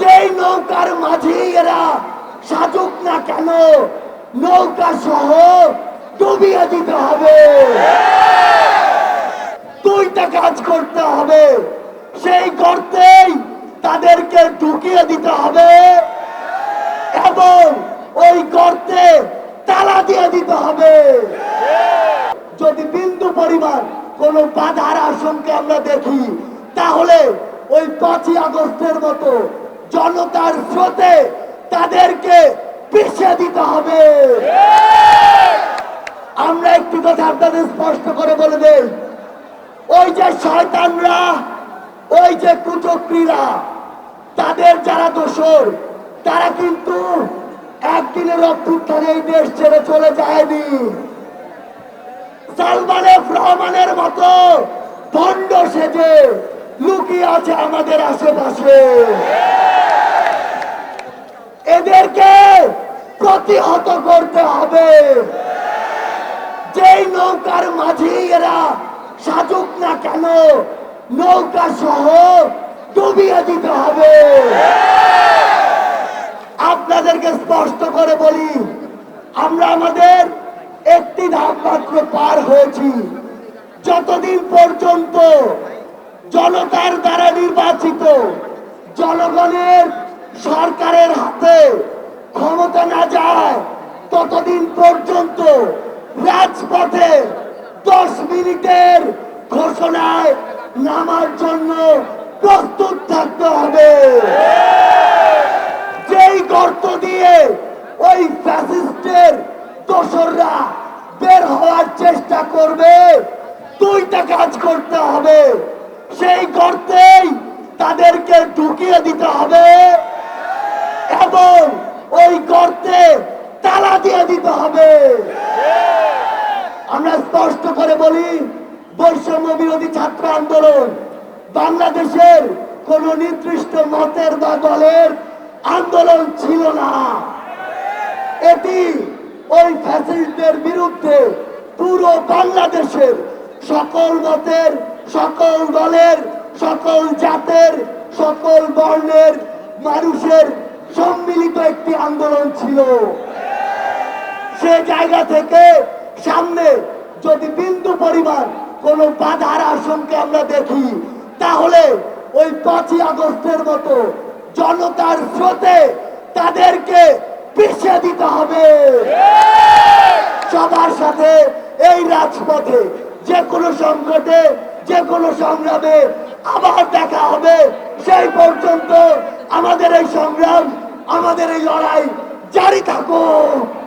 যেই নৌকার মাঝি এরা সাজুক না কেন, নৌকা সহ ডুবিয়ে দিতে হবে। দুইটা কাজ করতে হবে। সেই গর্তেই তাদেরকে ঢুকিয়ে দিতে হবে এবং ওই গর্তে তালা দিয়ে দিতে হবে। যদি বিন্দু পরিমাণ কোন বাধার আশঙ্কা আমরা দেখি, তাহলে ওই পাঁচই আগস্টের মতো জনতার স্রোতে তাদেরকে পিছিয়ে দিতে হবে। আমরা একটি কথা আপনাদের স্পষ্ট করে বলে দেই। ওই যে শয়তানরা, ওই যে কুচক্রীরা, তাদের যারা দোষর, তারা কিন্তু একদিনের অভ্যুত্থানে এই দেশ ছেড়ে চলে যায়নি। সালমান এফ রহমানের মতো ভণ্ড সেজে লুকিয়ে আছে আমাদের আশেপাশে। প্রতিহত করতে হবে। যেই নৌকার মাঝি এরা সাজুক না কেন, নৌকা সহ ডুবিয়ে দিতে হবে। আপনাদেরকে স্পষ্ট করে বলি, আমরা আমাদের একটি ধাপ মাত্র পার হয়েছি। যতদিন পর্যন্ত জনতার দ্বারা নির্বাচিত, জনগণের সরকারের হাতে ক্ষমতা না যায়, ততদিন পর্যন্ত রাজপথে দশ মিনিটের ঘোষণায় নামার জন্য প্রস্তুত থাকতে হবে। যেই গর্ত দিয়ে ওই ফ্যাসিস্টের দোসররা বের হওয়ার চেষ্টা করবে, দুইটা কাজ করতে হবে। সেই গর্তেই তাদেরকে ঢুকিয়ে দিতে হবে এবং ওই গর্তে তালা দিয়ে দিতে হবে। আমরা স্পষ্ট করে বলি, বৈষম্য বিরোধী ছাত্র আন্দোলন বাংলাদেশের কোন নির্দিষ্ট মতের বা দলের আন্দোলন ছিল না। এটি ওই ফ্যাসিস্টদের বিরুদ্ধে পুরো বাংলাদেশের সকল মতের, সকল দলের, সকল জাতের, সকল বর্ণের, মানুষের সম্মিলিত একটি আন্দোলন ছিল। সে জায়গা থেকে সামনে যদি বিন্দু পরিমাণ কোনো বাধার আশঙ্কা আমরা দেখি, তাহলে ওই পাঁচই আগস্টের মতো জনতার স্রোতে তাদেরকে পিছিয়ে দিতে হবে। সবার সাথে এই রাজপথে যে কোনো সংকটে যে কোনো সংগ্রামে আবার দেখা হবে। সেই পর্যন্ত আমাদের এই সংগ্রাম আমাদের এই লড়াই জারি থাকুক।